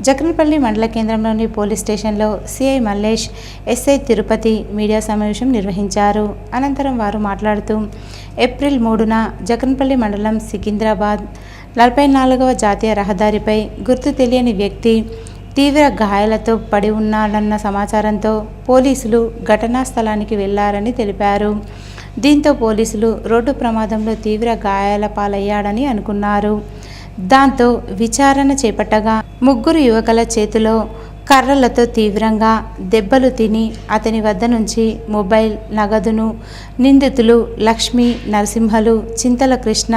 జక్రన్పల్లి మండల కేంద్రంలోని పోలీస్ స్టేషన్లో CI Mallesh SI Tirupati media సమావేశం నిర్వహించారు. అనంతరం వారు మాట్లాడుతూ ఏప్రిల్ మూడున జక్రన్పల్లి మండలం సికింద్రాబాద్ నలభై నాలుగవ జాతీయ రహదారిపై గుర్తు తెలియని వ్యక్తి తీవ్ర గాయాలతో పడి ఉన్నాడన్న సమాచారంతో పోలీసులు ఘటనా స్థలానికి వెళ్ళారని తెలిపారు. దీంతో పోలీసులు రోడ్డు ప్రమాదంలో తీవ్ర గాయాల పాలయ్యాడని అనుకున్నారు. దాంతో విచారణ చేపట్టగా ముగ్గురు యువకుల చేతిలో కర్రలతో తీవ్రంగా దెబ్బలు తిని అతని వద్ద నుంచి మొబైల్ నగదును నిందితులు లక్ష్మి నరసింహలు చింతల కృష్ణ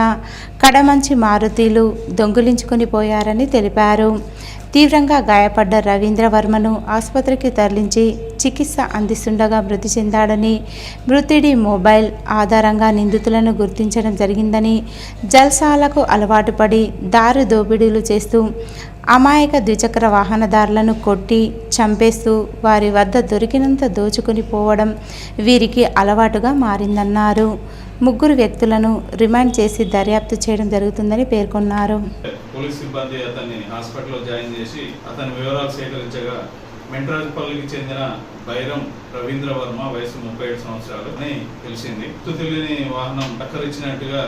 కడమంచి మారుతీలు దొంగిలించుకొని పోయారని తెలిపారు. తీవ్రంగా గాయపడ్డ రవీంద్రవర్మను ఆసుపత్రికి తరలించి చికిత్స అందిస్తుండగా మృతి చెందాడని మృతుడి మొబైల్ ఆధారంగా నిందితులను గుర్తించడం జరిగిందని జల్సాలకు అలవాటు పడి దారు దోపిడీలు చేస్తూ అమాయక ద్విచక్ర వాహనదారులను కొట్టి చంపేస్తూ వారి వద్ద దొరికినంత దోచుకుని పోవడం వీరికి అలవాటుగా మారిందన్నారు. ముగ్గురు వ్యక్తులను రిమాండ్ చేసి దర్యాప్తు చేయడం జరుగుతుందని పేర్కొన్నారు. పోలీస్ సిబ్బంది అతన్ని హాస్పిటల్లో జాయిన్ చేసి అతని వివరాలు సేకరించగా మెంట్రాజుపల్లికి చెందిన బైరం రవీంద్ర వర్మ వయసు ముప్పై ఏడు సంవత్సరాలు అని తెలిసింది. తెలియని వాహనం టక్కరిచ్చినట్టుగా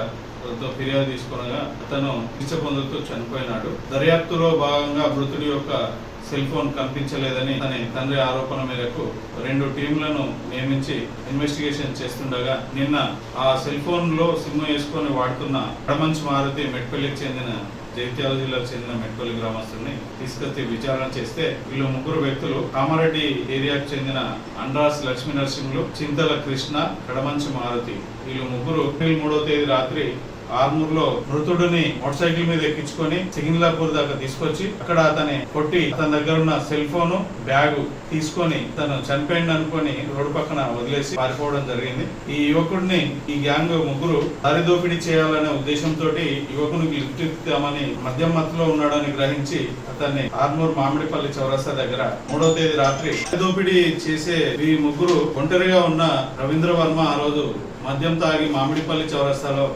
తో ఫిర్యాదు తీసుకునగా అతను చికిత్స పొందుతూ చనిపోయినాడు. దర్యాప్తులో భాగంగా మృతుడి యొక్క సెల్ ఫోన్ కనిపించలేదని అతని తండ్రి ఆరోపణ మేరకు రెండు టీంలను నియమించి ఇన్వెస్టిగేషన్ చేస్తుండగా నిన్న ఆ సెల్ ఫోన్లో సిమ్ వేసుకొని వాడుతున్న కడమంచి మారుతి మెట్పల్లికి చెందిన జైత్యాల జిల్లాకు చెందిన మెట్పల్లి గ్రామస్తుల్ని తీసుకొచ్చి విచారణ చేస్తే వీళ్ళు ముగ్గురు వ్యక్తులు కామారెడ్డి ఏరియాకు చెందిన అండ్రాస్ లక్ష్మీ నరసింహులు చింతల కృష్ణ కడమంచి మారుతి. వీళ్ళు ముగ్గురు ఏప్రిల్ మూడో తేదీ రాత్రి ఆర్మూర్లో మృతుడిని మోటార్ సైకిల్ మీద ఎక్కించుకొని సికింద్లాపూర్ దాకా తీసుకొచ్చి అక్కడ అతని కొట్టి అతని దగ్గర ఉన్న సెల్ ఫోన్ బ్యాగ్ తీసుకొని తను చనిపోయింది అనుకొని రోడ్డు పక్కన వదిలేసి పారిపోవడం జరిగింది. ఈ యువకుడిని ఈ గ్యాంగ్ ముగ్గురు దారి దోపిడీ చేయాలనే ఉద్దేశంతో యువకునికి లిఫ్ట్ ఇద్దామని మద్యం మత్తులో ఉన్నాడని గ్రహించి అతన్ని ఆర్మూర్ మామిడిపల్లి చౌరస్తా దగ్గర మూడో తేదీ రాత్రి దోపిడీ చేసే ఈ ముగ్గురు ఒంటరిగా ఉన్న రవీంద్ర వర్మ ఆ రోజు మద్యం తాగి మామిడిపల్లి చౌరస్తాలో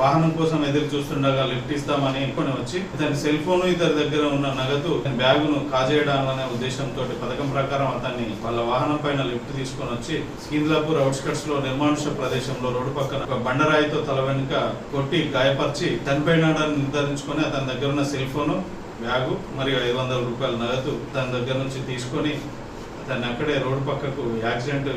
వాహనం కోసం ఎదురు చూస్తుండగా లిఫ్ట్ ఇస్తామని కొని వచ్చి ఇతని సెల్ ఫోన్ ఇతని దగ్గర ఉన్న నగదు ఇతని బ్యాగును కాజేయడాలనే ఉద్దేశంతో పథకం ప్రకారం అతన్ని వాళ్ళ వాహనం పైన లిఫ్ట్ తీసుకొని వచ్చి స్కీంద్లాపూర్ అవుట్స్కట్స్లో నిర్మానుష ప్రదేశంలో రోడ్డు పక్కన ఒక బండరాయితో తల వెనుక కొట్టి గాయపరిచి చనిపోయినాడని నిర్ధారించుకొని అతని దగ్గర ఉన్న సెల్ ఫోను బ్యాగు మరియు ఐదు వందల రూపాయల నగదు తన దగ్గర నుంచి తీసుకొని అతన్ని అక్కడే రోడ్డు పక్కకు యాక్సిడెంట్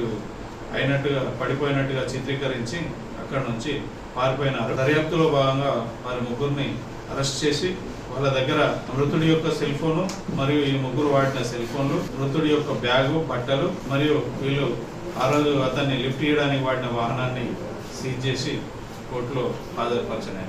అయినట్టుగా పడిపోయినట్టుగా చిత్రీకరించి అక్కడ నుంచి పారిపోయినారు దర్యాప్తులో భాగంగా వారి ముగ్గురిని అరెస్ట్ చేసి వాళ్ళ దగ్గర మృతుడి యొక్క సెల్ ఫోను మరియు ఈ ముగ్గురు వాడిన సెల్ ఫోన్లు మృతుడి యొక్క బ్యాగు బట్టలు మరియు వీళ్ళు ఆ రోజు అతన్ని లిఫ్ట్ చేయడానికి వాడిన వాహనాన్ని సీజ్ చేసి కోర్టులో హాజరుపరిచినారు